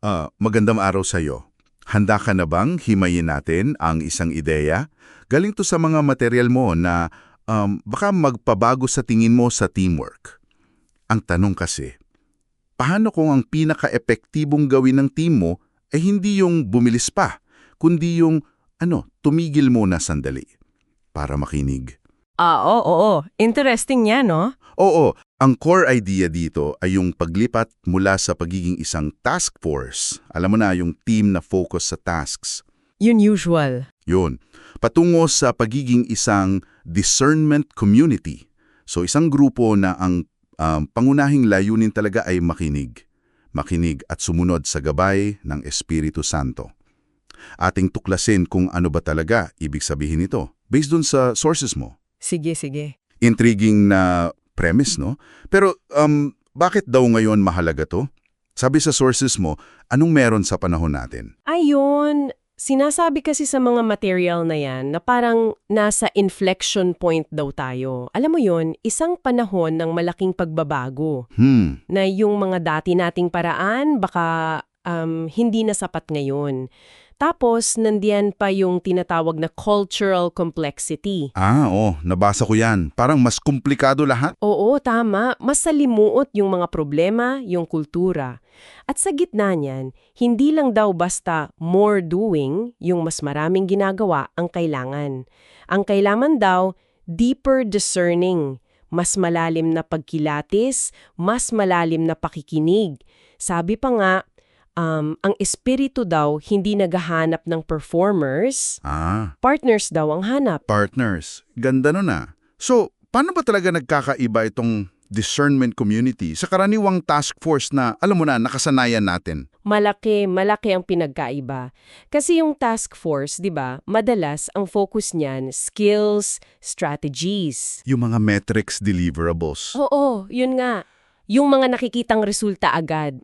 Ah, magandang araw sa iyo. Handa ka na bang himayin natin ang isang ideya? Galing to sa mga material mo na um, baka magpabago sa tingin mo sa teamwork. Ang tanong kasi, paano kung ang pinaka-epektibong gawin ng team mo ay hindi yung bumilis pa, kundi yung ano, tumigil muna sandali para makinig? Ah, oo, oo. Interesting yan, no? Oo, ang core idea dito ay yung paglipat mula sa pagiging isang task force. Alam mo na, yung team na focus sa tasks. Yun usual. Yun. Patungo sa pagiging isang discernment community. So isang grupo na ang um, pangunahing layunin talaga ay makinig. Makinig at sumunod sa gabay ng Espiritu Santo. Ating tuklasin kung ano ba talaga ibig sabihin nito based dun sa sources mo. Sige, sige. Intriguing na premise, no? Pero um, bakit daw ngayon mahalaga to? Sabi sa sources mo, anong meron sa panahon natin? Ayun, sinasabi kasi sa mga material na yan na parang nasa inflection point daw tayo. Alam mo yun, isang panahon ng malaking pagbabago Hmm, na yung mga dati nating paraan baka um, hindi na sapat ngayon. Tapos, nandiyan pa yung tinatawag na cultural complexity. Ah, oh, nabasa ko yan. Parang mas komplikado lahat. Oo, tama. Mas salimuot yung mga problema, yung kultura. At sa gitna niyan, hindi lang daw basta more doing, yung mas maraming ginagawa, ang kailangan. Ang kailangan daw, deeper discerning, mas malalim na pagkilatis, mas malalim na pakikinig. Sabi pa nga, um, ang espiritu daw hindi naghahanap ng performers, Ah, partners daw ang hanap. partners. Ganda nun ah. So, paano ba talaga nagkakaiba itong discernment community sa karaniwang task force na, alam mo na, nakasanayan natin? Malaki, malaki ang pinagkaiba. Kasi yung task force, 'di ba? Madalas ang focus niyan skills, strategies. Yung mga metrics deliverables. Oo, yun nga. Yung mga nakikitang resulta agad.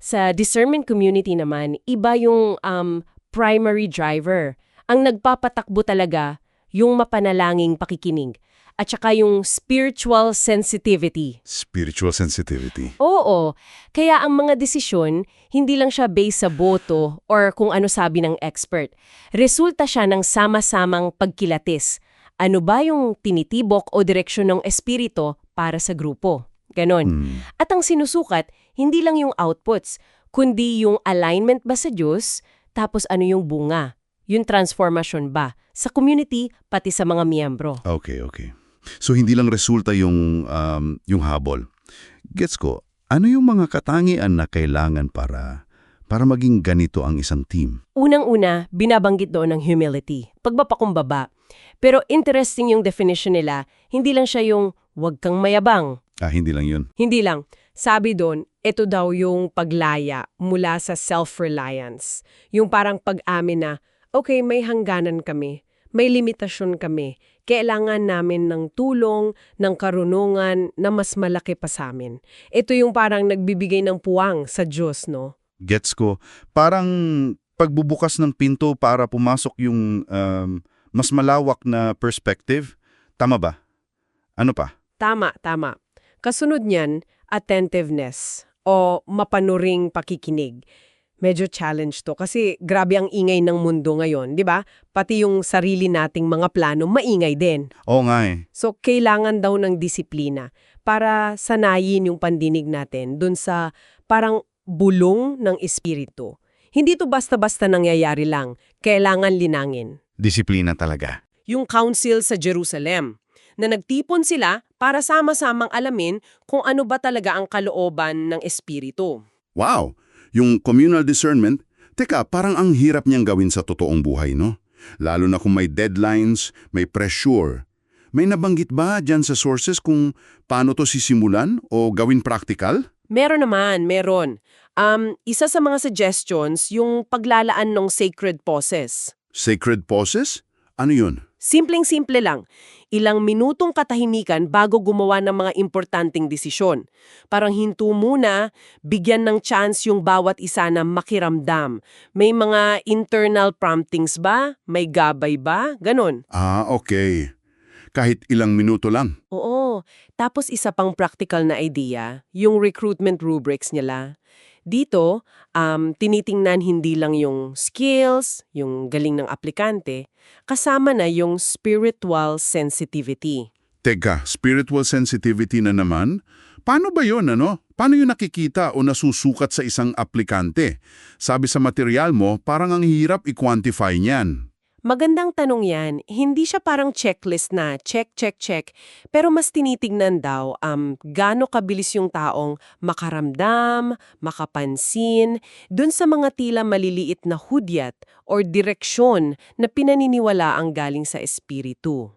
Sa discernment community naman, iba yung um, primary driver. Ang nagpapatakbo talaga, yung mapanalanging pakikinig. At saka yung spiritual sensitivity. Spiritual sensitivity. Oo. Kaya ang mga desisyon, hindi lang siya based sa boto or kung ano sabi ng expert. Resulta siya ng sama-samang pagkilatis. Ano ba yung tinitibok o direksyon ng espirito para sa grupo? Ganon. Hmm. At ang sinusukat, hindi lang yung outputs, kundi yung alignment ba sa Diyos, tapos ano yung bunga, yung transformation ba, sa community pati sa mga miyembro. Okay, okay. So hindi lang resulta yung um, yung habol. Gets ko, ano yung mga katangian na kailangan para para maging ganito ang isang team? Unang-una, binabanggit doon ng humility, pagpapakumbaba. Pero interesting yung definition nila, hindi lang siya yung wag kang mayabang. Ah, hindi lang yun. Hindi lang. Sabi doon, ito daw yung paglaya mula sa self-reliance. Yung parang pag-amin na, okay, may hangganan kami, may limitasyon kami, kailangan namin ng tulong, ng karunungan na mas malaki pa sa amin. Ito yung parang nagbibigay ng puwang sa Diyos, no? Gets ko. Parang pagbubukas ng pinto para pumasok yung um, mas malawak na perspective. Tama ba? Ano pa? Tama, tama. Kasunod niyan, attentiveness o mapanuring pakikinig. Medyo challenge to kasi grabe ang ingay ng mundo ngayon, di ba? Pati yung sarili nating mga plano maingay din. Oo nga eh. So, kailangan daw ng disiplina para sanayin yung pandinig natin dun sa parang bulong ng espiritu. Hindi to basta-basta nangyayari lang. Kailangan linangin. Disiplina talaga. Yung council sa Jerusalem na nagtipon sila para sama-samang alamin kung ano ba talaga ang kalooban ng espiritu. Wow! Yung communal discernment, teka, parang ang hirap niyang gawin sa totoong buhay, no? Lalo na kung may deadlines, may pressure. May nabanggit ba dyan sa sources kung paano to sisimulan o gawin practical? Meron naman, meron. Um, isa sa mga suggestions, yung paglalaan ng sacred poses. Sacred poses? Ano yun? Simpleng-simple lang. Ilang minutong katahimikan bago gumawa ng mga importanteng desisyon. Parang hinto muna, bigyan ng chance yung bawat isa na makiramdam. May mga internal promptings ba? May gabay ba? Ganon. Ah, okay. Kahit ilang minuto lang. Oo. Tapos isa pang practical na idea, yung recruitment rubrics nila. Dito, um, tinitingnan hindi lang yung skills, yung galing ng aplikante, kasama na yung spiritual sensitivity. Teka, spiritual sensitivity na naman? Paano ba yon ano? Paano yun nakikita o nasusukat sa isang aplikante? Sabi sa material mo, parang ang hirap i-quantify niyan. Magandang tanong yan. Hindi siya parang checklist na check, check, check. Pero mas tinitignan daw um, gaano kabilis yung taong makaramdam, makapansin, dun sa mga tila maliliit na hudyat or direksyon na pinaniniwala ang galing sa espiritu.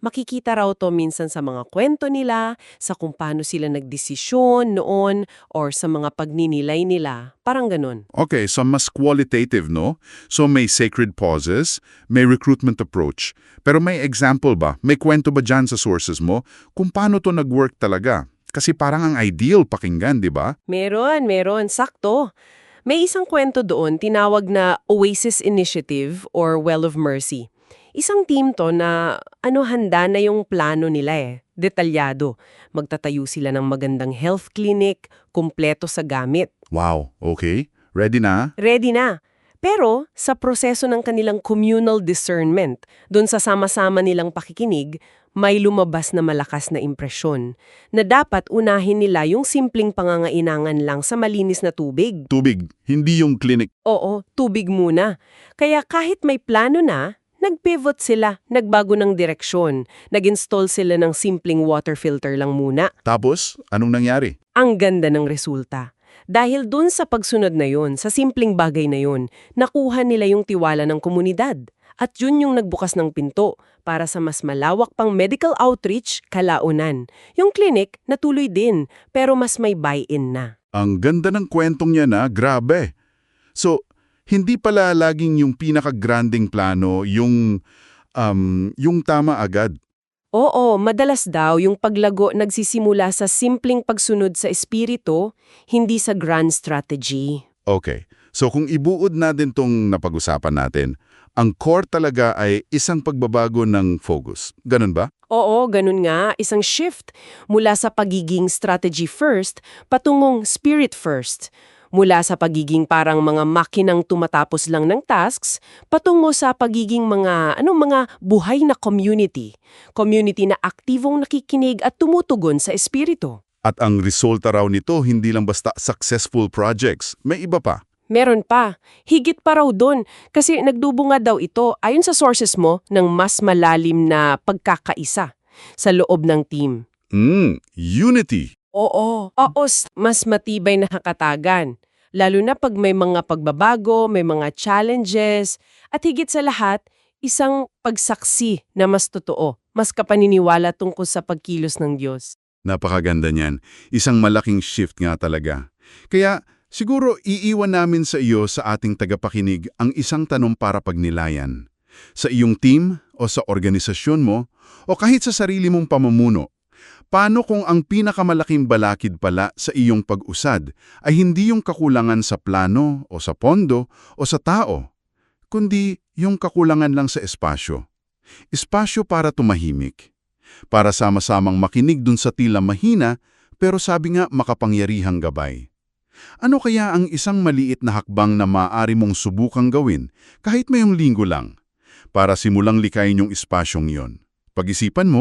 Makikita raw to minsan sa mga kwento nila, sa kung paano sila nagdesisyon noon, or sa mga pagninilay nila. Parang ganun. Okay, so mas qualitative, no? So may sacred pauses, may recruitment approach. Pero may example ba? May kwento ba dyan sa sources mo kung paano to nag-work talaga? Kasi parang ang ideal pakinggan, di ba? Meron, meron. Sakto. May isang kwento doon tinawag na Oasis Initiative or Well of Mercy. Isang team to na ano handa na yung plano nila eh. Detalyado. Magtatayo sila ng magandang health clinic, kumpleto sa gamit. Wow, okay. Ready na? Ready na. Pero sa proseso ng kanilang communal discernment, doon sa sama-sama nilang pakikinig, may lumabas na malakas na impresyon na dapat unahin nila yung simpleng pangangailangan lang sa malinis na tubig. Tubig, hindi yung clinic. Oo, tubig muna. Kaya kahit may plano na, nag-pivot sila, nagbago ng direksyon, nag-install sila ng simpleng water filter lang muna. Tapos, anong nangyari? Ang ganda ng resulta. Dahil dun sa pagsunod na yun, sa simpleng bagay na yun, nakuha nila yung tiwala ng komunidad. At yun yung nagbukas ng pinto para sa mas malawak pang medical outreach kalaunan. Yung clinic natuloy din, pero mas may buy-in na. Ang ganda ng kwentong niya na, grabe. So, hindi pala laging yung pinakagranding plano, yung, um, yung tama agad. Oo, madalas daw yung paglago nagsisimula sa simpleng pagsunod sa espiritu, hindi sa grand strategy. Okay, so kung ibuod natin tong napag-usapan natin, ang core talaga ay isang pagbabago ng focus. Ganun ba? Oo, ganun nga, isang shift mula sa pagiging strategy first patungong spirit first. Mula sa pagiging parang mga makinang tumatapos lang ng tasks, patungo sa pagiging mga, anong mga buhay na community. Community na aktibong nakikinig at tumutugon sa espiritu. At ang resulta raw nito hindi lang basta successful projects, may iba pa. Meron pa. Higit pa raw doon kasi nagdubunga daw ito ayon sa sources mo ng mas malalim na pagkakaisa sa loob ng team. Mm, unity. Oo. Oo, s- mas matibay na hakatagan. Lalo na pag may mga pagbabago, may mga challenges, at higit sa lahat, isang pagsaksi na mas totoo, mas kapaniniwala tungkol sa pagkilos ng Diyos. Napakaganda niyan. Isang malaking shift nga talaga. Kaya siguro iiwan namin sa iyo sa ating tagapakinig ang isang tanong para pagnilayan. Sa iyong team o sa organisasyon mo o kahit sa sarili mong pamumuno, paano kung ang pinakamalaking balakid pala sa iyong pag-usad ay hindi yung kakulangan sa plano o sa pondo o sa tao, kundi yung kakulangan lang sa espasyo. Espasyo para tumahimik para sama-samang makinig dun sa tila mahina pero sabi nga makapangyarihang gabay. Ano kaya ang isang maliit na hakbang na maaari mong subukang gawin kahit mayong linggo lang para simulang likayin yung espasyong yon? Pag-isipan mo,